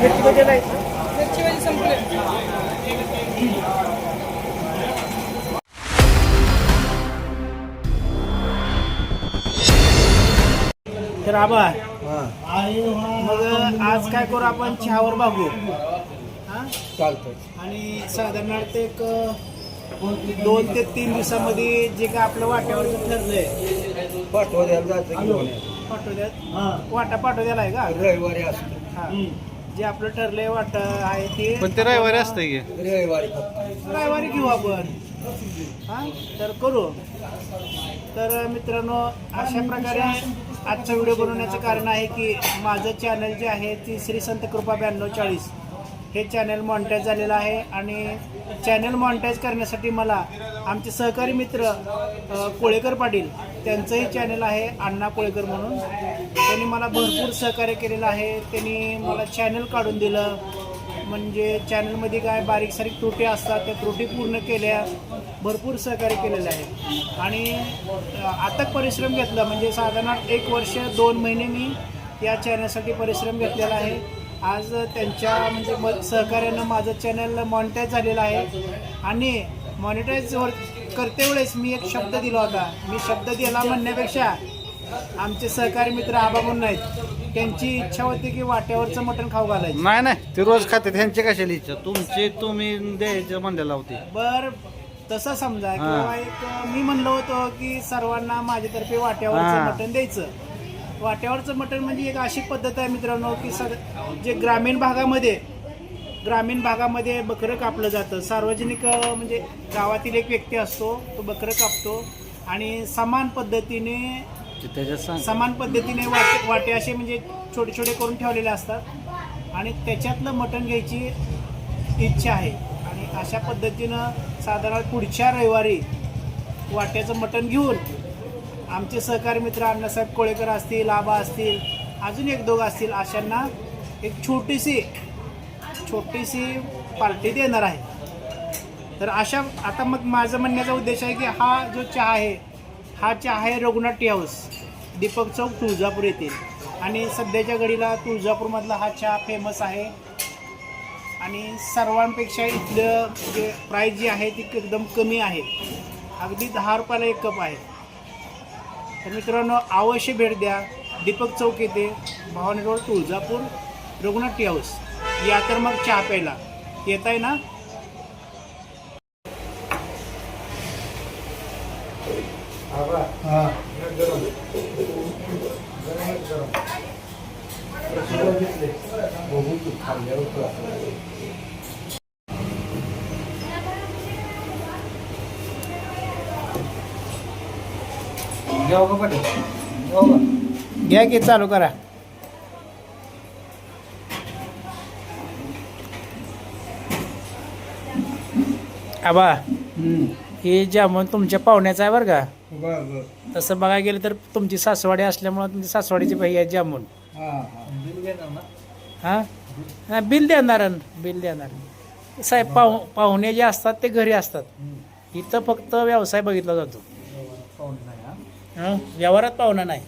मिरची भजी नाही. मिरची भाजी संपले. तर आबा मग आज काय करू आपण? चहावर बघू. हा? चालतं आणि साधारणतः एक दोन ते तीन दिवसामध्ये जे काय आपलं वाट्यावरचं ठरलंय. पाठवा द्यायला जायचं. पाठवल्यात? वाटा पाठवल्याला आहे का? रविवारी असतं. हा. जे आपलं ठरलंय वाट आहे ते पण ते रविवारी असतंय की. रविवारी रविवारी घेऊ आपण. हा? तर करू. तर मित्रांनो अशा प्रकारे आजचा व्हिडिओ बनवण्याचं कारण आहे की माझं चॅनल जे आहे ती श्री संत कृपा ब्याण्णव चाळीस. हे चॅनल मॉनिटाईज झालेलं आहे आणि चॅनल मॉनिटाईज करण्यासाठी मला आमचे सहकारी मित्र कोळेकर पाटील त्यांचंही चॅनल आहे अण्णा कोळेकर म्हणून. त्यांनी मला भरपूर सहकार्य केलेलं आहे. त्यांनी मला चॅनल काढून दिलं. म्हणजे चॅनलमध्ये काय बारीक सारीक त्रुटी असतात त्या त्रुटी पूर्ण केल्या. भरपूर सहकार्य केलेलं आहे. आणि आता परिश्रम घेतला. म्हणजे साधारण एक वर्ष दोन महिने मी या चॅनलसाठी परिश्रम घेतलेला आहे. आज त्यांच्या म्हणजे म सहकार्यानं माझं चॅनल मॉनिटाईज झालेलं आहे. आणि मॉनिटाईज करते वेळेस मी एक शब्द दिला होता. मी शब्द दिला म्हणण्यापेक्षा आमचे सहकारी मित्र आबा म्हणून आहेत. त्यांची इच्छा होती की वाट्यावरचं मटण खाऊ घालायचं. नाही नाही ते रोज खाते त्यांची कशाला इच्छा? तुमची तुम्ही द्यायचं म्हणलेला होती. बर तसं समजा. किंवा एक मी म्हणलो होतो की सर्वांना माझ्यातर्फे वाट्यावरचं हा. मटण द्यायचं. वाट्यावरचं मटण म्हणजे एक अशी पद्धत आहे मित्रांनो की सर जे ग्रामीण भागामध्ये ग्रामीण भागामध्ये बकरं कापलं जातं. सार्वजनिक अं, म्हणजे गावातील एक व्यक्ती असतो तो बकरं कापतो. आणि समान पद्धतीने त्याच्यात सांग समान पद्धतीने वाटे वाटे असे म्हणजे छोटे छोटे करून ठेवलेले असतात. आणि त्याच्यातलं मटण घ्यायची इच्छा आहे. आणि अशा पद्धतीनं साधारण पुढच्या रविवारी वाट्याचं मटण घेऊन आमचे सहकारी मित्र अण्णासाहेब कोळेकर असतील आबा असतील अजून एक दोघं असतील अशांना एक छोटीशी छोटीशी पार्टी देणार आहे. तर अशा आता मग माझं म्हणण्याचा उद्देश आहे की हा जो चहा आहे हा चहा आहे रघुनाथ टी हाऊस दीपक चौक तुळजापूर येथील आणि सध्याच्या घडीला तुळजापूरमधला हा चहा फेमस आहे. आणि सर्वांपेक्षा इथलं जे प्राईस जी आहे ती एकदम कमी आहे. अगदी दहा रुपयाला एक कप आहे. तर मित्रांनो अवश्य भेट द्या. दीपक चौक येथे Bhavani road Tuljapur Raghunath tea house. या तर मग चहा प्यायला. येत आहे ना? घ्या की चालू करा. आबा हे जामून तुमच्या पाहुण्याचं आहे बरं का? बरं बरं. तसं बघायला गेलं तर तुमची सासवाडी असल्यामुळं तुमची सासवाडीची भाई आहे जामून. हां हां. बिल घेणार ना? हां? हां बिल देणार बिल देणार साहेब पाहु पाहुणे जे असतात ते घरी असतात. इथं फक्त व्यवसाय बघितला जातो. पाहुणे नाही हा? हं? व्यवहारात पाहुणा नाही.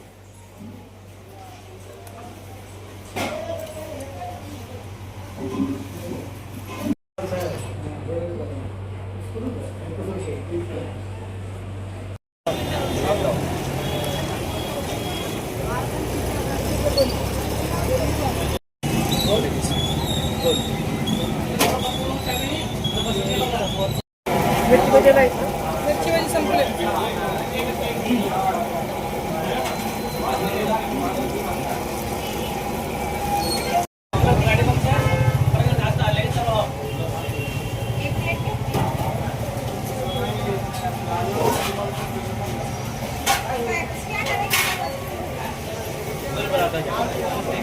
संपलेला आहे मिरची भाजी संपले बरोबर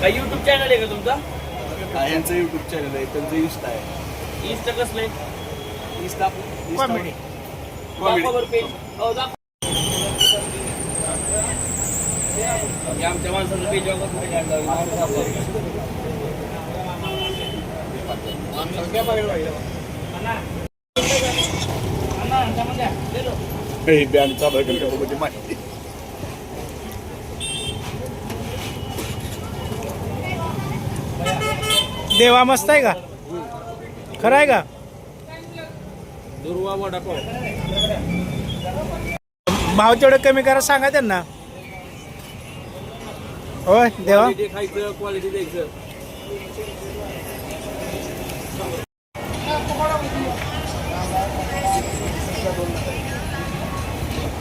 काय युट्यूब चॅनल आहे का तुमचा? यांचं युट्यूब चॅनल आहे त्यांचं इन्स्टा आहे. इन्स्टा कसलं आहे? इन्स्टा कॉमेडी दाखवा. पेज हे आमच्या माणसाचं पेज बँक चालू आहे का माहिती. देवा मस्त आहे का? खरं आहे का? दुर्वा वडापाव. भाव तेवढं कमी करा सांगा त्यांना. होय देवा. क्वालिटी खायचं क्वालिटी द्यायचं.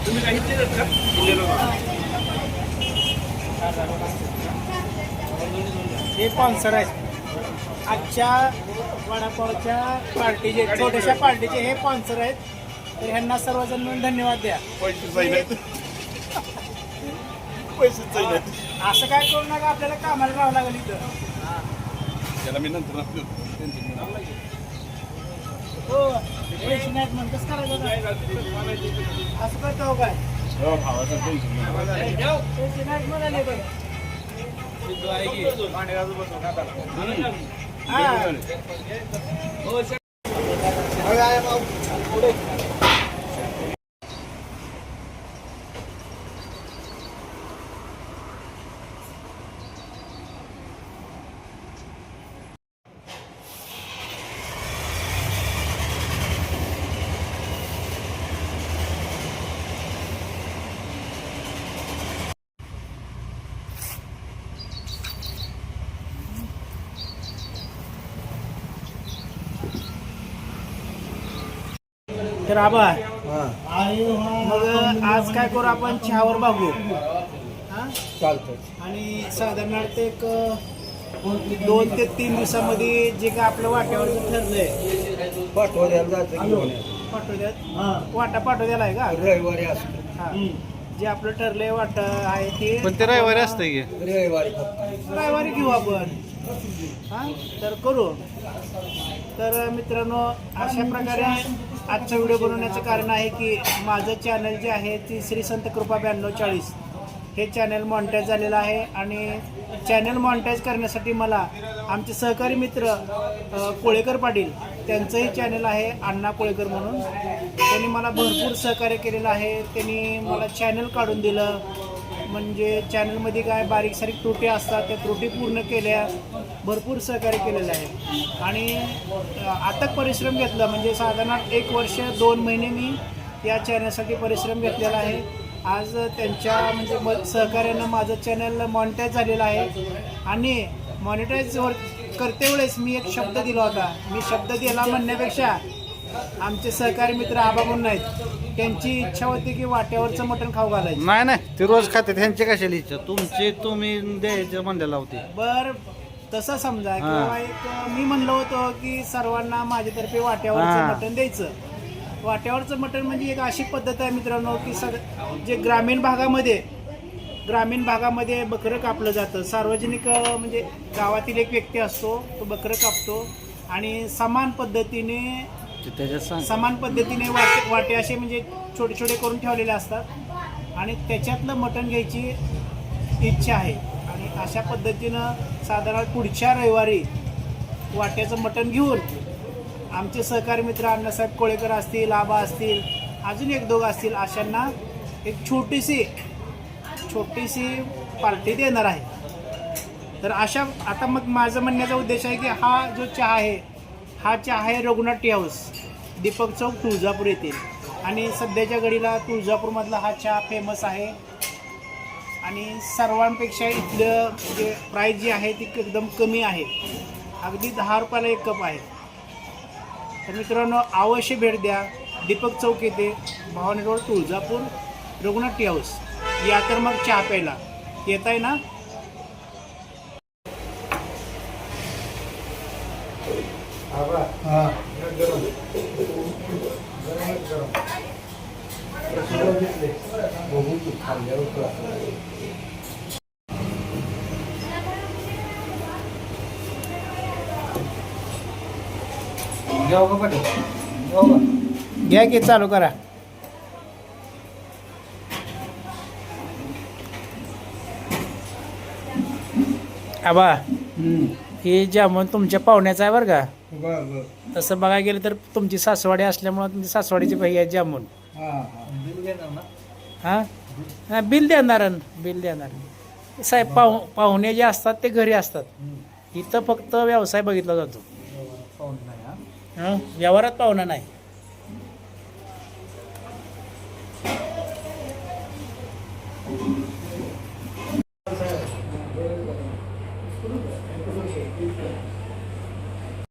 तुम्ही काही का हे स्पॉन्सर आहेत. आजच्या वडापावच्या पार्टीचे छोट्याशा पार्टीचे हे स्पॉन्सर आहेत. तर ह्यांना सर्वजण मिळून धन्यवाद द्या. पैसे असं काय करू नका आपल्याला कामाला राहावं लागेल इथं. त्याला मी नंतर हो पैसे नाहीत म्हणून कसं करायचं? असं करतो काय? हो, भावाचं टेन्शन पैसे नाहीत म्हणाले पण. हा. तर आबा मग आज काय करू आपण? चहावर बघू. हा? चालतं आणि साधारणतः एक दोन ते तीन दिवसामध्ये जे काय आपलं वाट्यावरचं ठरलंय. पाठवा द्यायला जायचं घेऊन वाटा पाठवद्याला आहे का? रविवारी असतं. हा. जे आपलं ठरलंय वाट आहे ते पण ते रविवारी असतं की? रविवारी फक्त. रविवारी घेऊ आपण. हा? तर करू. तर मित्रांनो अशा प्रकारे आजचा व्हिडिओ बनवण्याचं कारण आहे की माझं चॅनल जे आहे ती श्री संत कृपा ब्याण्णव चाळीस. हे चॅनल मॉनिटाईज झालेलं आहे आणि चॅनल मॉनिटाईज करण्यासाठी मला आमचे सहकारी मित्र कोळेकर पाटील त्यांचंही चॅनल आहे अण्णा कोळेकर म्हणून. त्यांनी मला भरपूर सहकार्य केलेलं आहे. त्यांनी मला चॅनल काढून दिलं. म्हणजे चॅनलमध्ये काय बारीक सारीक त्रुटी असतात त्या त्रुटी पूर्ण केल्या. भरपूर सहकार्य केलेलं आहे. आणि अथक परिश्रम घेतला म्हणजे साधारण एक वर्ष दोन महिने मी या चॅनलसाठी परिश्रम घेतलेला आहे. आज त्यांच्या म्हणजे म सहकार्यानं माझं चॅनल मॉनिटाईज झालेलं आहे. आणि मॉनिटाईज करते वेळेस मी एक शब्द दिला होता. मी शब्द दिला म्हणण्यापेक्षा आमचे सहकारी मित्र आबा म्हणून आहेत. त्यांची इच्छा होती की वाट्यावरचं मटण खाऊ घालायचं. नाही नाही. ते रोज खाते. त्यांची कशाला इच्छा? तुमची तुम्ही द्यायचं म्हणलेला होते. बर. तसं समजा. किंवा एक मी म्हणलो होतो की सर्वांना माझ्यातर्फे वाट्यावरचं. मटण द्यायचं वाट्यावरचं मटण म्हणजे एक अशी पद्धत आहे मित्रांनो की सग जे ग्रामीण भागामध्ये ग्रामीण भागामध्ये बकरं कापलं जातं सार्वजनिक म्हणजे गावातील एक व्यक्ती असतो तो बकरं कापतो आणि समान पद्धतीने समान पद्धतीने वाटे वाटे असे म्हणजे छोटे छोटे करून ठेवलेले असतात आणि त्याच्यातलं मटण घ्यायची इच्छा आहे अशा पद्धतीनं साधारण पुढच्या रविवारी वाट्याचं मटण घेऊन आमचे सहकारी मित्र अण्णासाहेब कोळेकर असतील आबा असतील अजून एक दोघं असतील अशांना एक छोटीशी छोटीशी पार्टी देणार आहे. तर अशा आता मग माझं म्हणण्याचा उद्देश आहे की हा जो चहा आहे हा चहा आहे रघुनाथ टी हाऊस दीपक चौक तुळजापूर येथील. आणि सध्याच्या घडीला तुळजापूरमधला हा चहा फेमस आहे. आणि सर्वांपेक्षा इथलं जे प्राईस जी आहे ती एकदम कमी आहे. अगदी दहा रुपयाला एक कप आहे. तर मित्रांनो अवश्य भेट द्या. दीपक चौक येथे Bhavani road Tuljapur Raghunath tea house या तर मग चहा प्यायला. येत आहे ना? हा घ्या की चालू करा. आबा हे जामून तुमच्या पाहुण्याचं आहे बरं का? तसं बघायला गेलं तर तुमची सासवाडी असल्यामुळं तुमची सासवाडीची भाई आहे जामून हां हां बिल घेणार ना बिल देणार बिल देणार. साहेब पाहु पाहुणे जे असतात ते घरी असतात. इथं फक्त व्यवसाय बघितला जातो? व्यवहारात पाहुणा नाही.